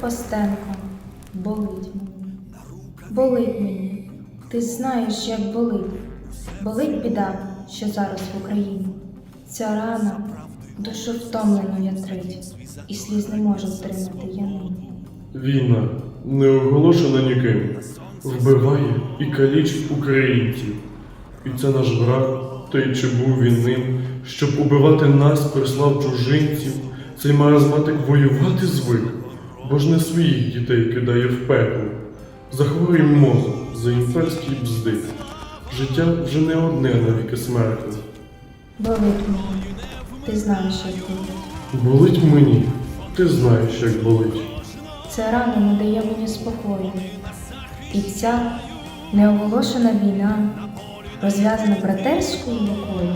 Костенко, болить мені, болить мені, ти знаєш, як болить. Болить біда, що зараз в Україні. Ця рана душу втомлену ятрить, і сліз не можу втримати я нині. Війна, не оголошена ніким, вбиває і калічить українців. І це наш брат, та й чи був він ним, щоб убивати нас, прислав чужинців, цей маразматик воювати звик, бо ж не своїх дітей кидає в пекло. Захворий мозок за імперський бздик. Життя вже не одне навіки смертне. Болить мені, ти знаєш, як болить. Болить мені, ти знаєш, як болить. Ця рана не дає мені спокою. І ця неоголошена війна розв'язана братерською рукою.